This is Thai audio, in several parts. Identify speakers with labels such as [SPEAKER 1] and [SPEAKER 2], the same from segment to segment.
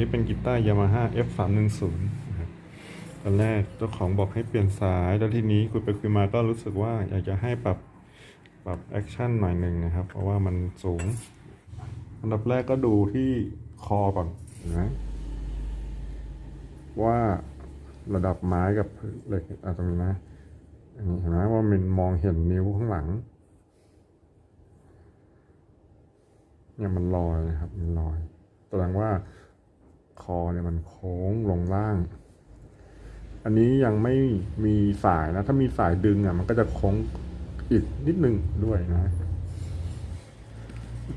[SPEAKER 1] นี่เป็นกีตาร์ Yamaha F 3 1 0นะครับตอนแรกเจ้าของบอกให้เปลี่ยนสาย แล้วทีนี้คุยไปคุยมาก็รู้สึกว่าอยากจะให้ปรับปรับแอคชั่นหน่อยหนึ่งนะครับ เพราะว่ามันสูง อันดับแรกก็ดูที่คอก่อนนไหมว่าระดับไม้กับเหล็กอาจจะมีนะอันนี้เห็นไหมว่ามันมองเห็นนิ้วข้างหลังเนี่ยมันลอยนะครับ มันลอยแสดงว่า คอเนี่ยมันโค้งลงล่าง อันนี้ยังไม่มีสายนะ ถ้ามีสายดึงอะ มันก็จะโค้งอีกนิดนึงด้วยนะ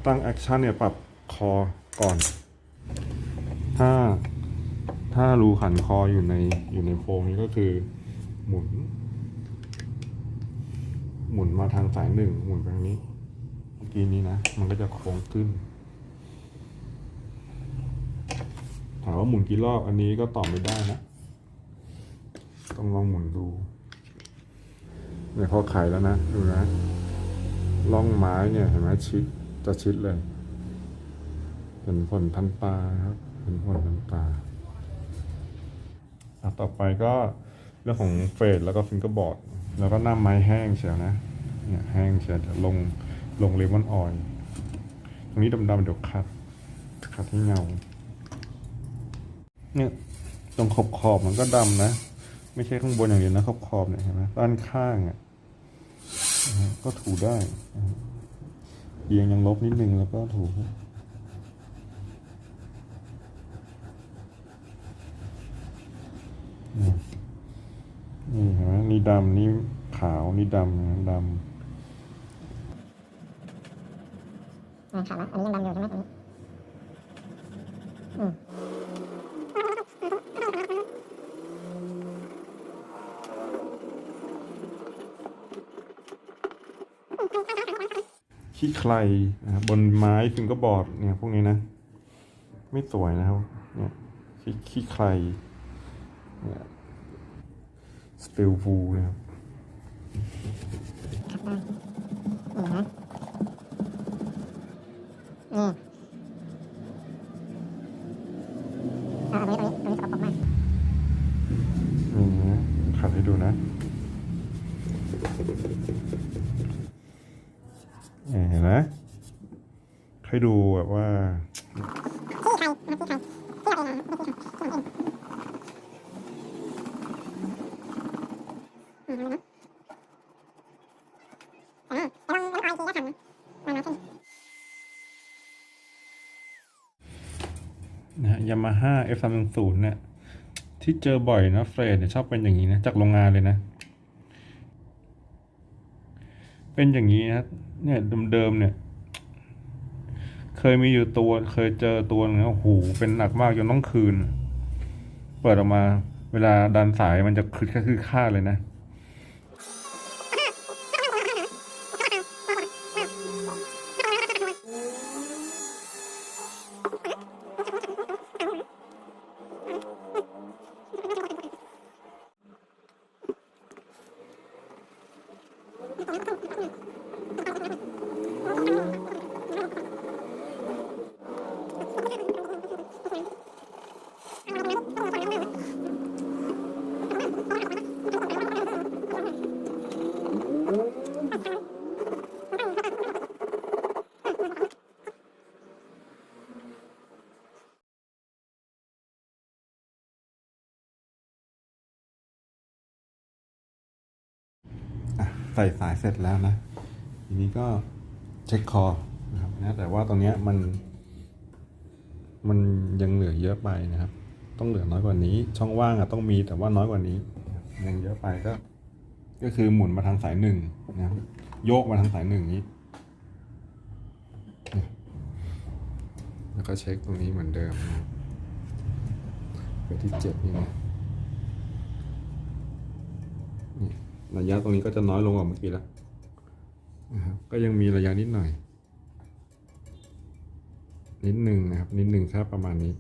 [SPEAKER 1] ตั้งแอคชั่นเนี่ยปรับคอก่อน ถ้าถ้ารูขันคออยู่ในอยู่ในโฟมนี้ก็คือหมุน หมุนมาทางสายหนึ่งหมุนไปทางนี้เมื่อกี้นี้นะ มันก็จะโค้งขึ้น ถาม ว่าหมุนกี่รอบ อันนี้ก็ตอบไม่ได้นะ ต้องลองหมุนดูเนี่ยพอไขแล้วนะ ดูนะล่องไม้เนี่ยเห็นไหมชิดจะชิดเลยเห็นผลทันตาครับเห็นผลทันตาอะต่อไปก็เรื่องของเฟดแล้วก็ฟิงเกอร์บอร์ดแล้วก็หน้าไม้แห้งเชียวนะเนี่ยแห้งเชียวลงลงเลมอนออยล์ตรงนี้ดำๆเดี๋ยวคัดคัดให้เงา เนี่ยตรงขอบขอบมันก็ดำนะ ไม่ใช่ข้างบนอย่างเดียวนะขอบขอบเนี่ยเห็นไหมด้านข้างอะก็ถูได้เอียงยังลบนิดนึงแล้วก็ถูนี่เห็นไหมนี่ดำนี่ขาวนี่ดำนะด
[SPEAKER 2] อืมขาวอันนี้ยังดำอยู่ใช่ไหมตรงนี้อืม
[SPEAKER 1] ขี้ใครนะครับบนไม้ฟิงก็บอร์ดเนี่ยพวกนี้นะ ไม่สวยนะครับเนี่ยขี้ขี้ใครเนี่ยสติลฟูนะครับ
[SPEAKER 2] ขับได้นี่นะนี่เอาอันนี้ตรงนี้ตรงนี้สกปรกมาก
[SPEAKER 1] นี่นะขัดให้ดูนะเนี่ยเห็นไหม ให้ดูแบบว่า
[SPEAKER 2] ขี้ใครนะครับขี้ใครขี้เราเองนะไม่ใครขี้เราเองอืมนะอ่าระวังระวังไอทีก็ทำนะระวังนะขึ้น
[SPEAKER 1] นะฮะยามาฮ่า F 3 1 0เนี่ยที่เจอบ่อยนะเฟรดเนี่ยชอบเป็นอย่างนี้นะ จากโรงงานเลยนะ เป็นอย่างนี้นะเนี่ยเดิมๆเนี่ย เคยมีอยู่ตัว เคยเจอตัวหนึงนะโอ้โหเป็นหนักมากจนต้องคืน เปิดออกมา เวลาดันสายมันจะคืดแค่คืดค่าเลยนะ อะ ใส่สายเสร็จแล้วนะทีนี้ก็เช็คคอนะครับนะแต่ว่าตรงเนี้ยมัน มันยังเหลือเยอะไปนะครับ ต้องเหลือน้อยกว่านี้ ช่องว่างอะต้องมีแต่ว่าน้อยกว่านี้นะครับยังเยอะไปก็ ก็คือหมุนมาทางสายหนึ่งนะครับโยกมาทางสายหนึ่งนี้ แล้วก็เช็คตรงนี้เหมือนเดิมนะไปที่เจ็ดนี่นะระยะตรงนี้ก็จะน้อยลงกว่าเมื่อกี้แล้วนะครับก็ยังมีระยะนิดหน่อย นิดหนึ่งนะครับ นิดหนึ่งแค่ประมาณนี้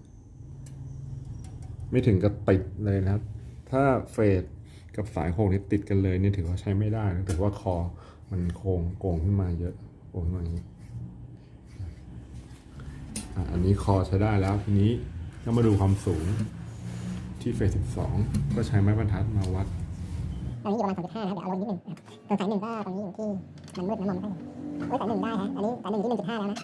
[SPEAKER 1] ไม่ถึงกับติดเลยนะครับ ถ้าเฟดกับสายโค้งนี่ติดกันเลยนี่ถือว่าใช้ไม่ได้นะถือว่าคอมันโค้งโก่งขึ้นมาเยอะโก่งขึ้นมาอย่างนี้อะอันนี้คอใช้ได้แล้วทีนี้ก็มาดูความสูงที่เฟส12 ก็ใช้ไม้บรรทัดมาวัด
[SPEAKER 2] ตอนนี้อยู่ประมาณ2.5นะครับเดี๋ยวเอาลงนิดนึงนะครับส่วนสายหนึ่งก็ตอนนี้อยู่ที่มันมืดนะมองไม่ค่อยเห็นโอ้ยสายหนึ่งได้ฮะอันนี้สายหนึ่งที่1.5แล้วนะ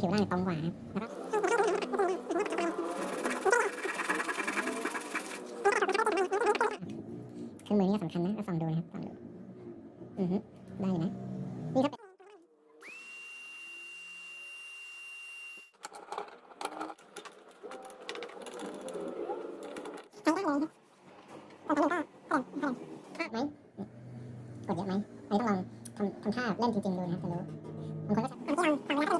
[SPEAKER 2] ให้สัดเดินผิวร่าตรงกว่าครับเครื่องมือนี่สำคัญนะก็ส่องดูนะครับส่องดูอือฮึได้นะนี่ถ้าเป็นใช้ได้เลยแต่ตัวนี้ก็เท่าไหร่เท่าไหมกดเยอะไหมอันนี้ต้องลองทำทำท่าเล่นจริงๆดูนะครับจะรู้บางคนก็จะทำเวลาที่เราทำท่านะที่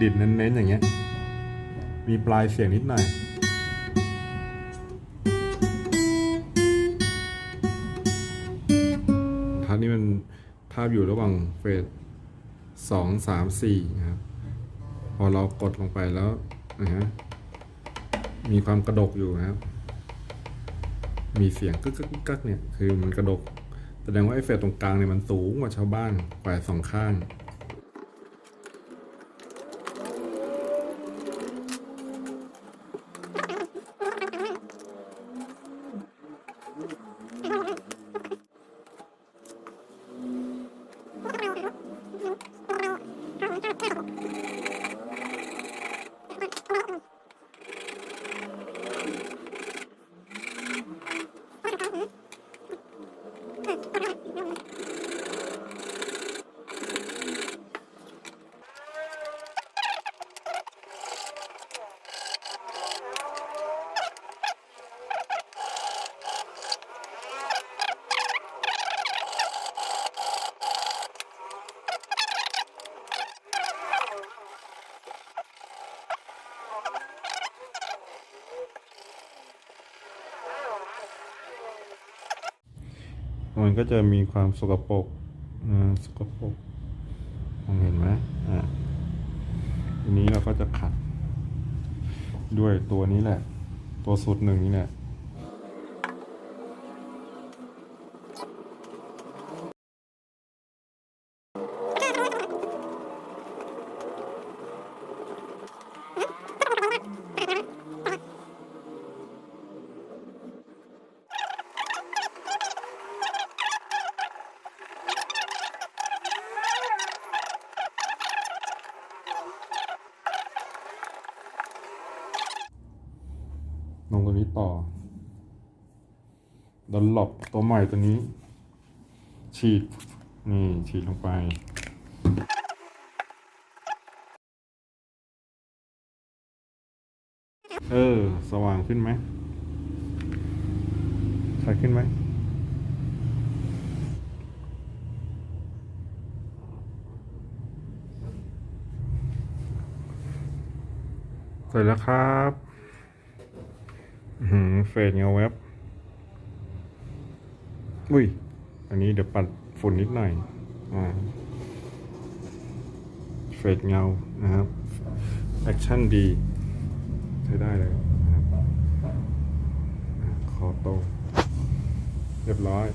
[SPEAKER 1] ดิดเน้นๆอย่างเงี้ย มีปลายเสียงนิดหน่อย ภาพอยู่ระหว่างเฟสสองสามสี่นะครับ พอเรากดลงไปแล้วนะฮะมีความกระดกอยู่นะครับ มีเสียงกึกกึกกึกกักเนี่ย คือมันกระดก แสดงว่าไอ้เฟสตรงกลางเนี่ยมันสูงกว่าชาวบ้านกว่าสองข้าง มันก็จะมีความสกปรกอ่าสกปรกมองเห็นไหมอ่าทีนี้เราก็จะขัด ด้วยตัวนี้แหละ ตัวสูตรหนึ่งนี่แหละ ลงตัวนี้ต่อดอนหลบตัวใหม่ตัวนี้ ฉีด นี่ฉีดลงไปเออ สว่างขึ้นไหมใสขึ้นไหมเสร็จแล้วครับ หือเฟดเงาแวบอุ้ย อันนี้เดี๋ยวปัดฝุ่นนิดหน่อย อ่า เฟดเงา นะครับ แอคชั่นดี ใช้ได้เลยนะครับอะคอโต เรียบร้อย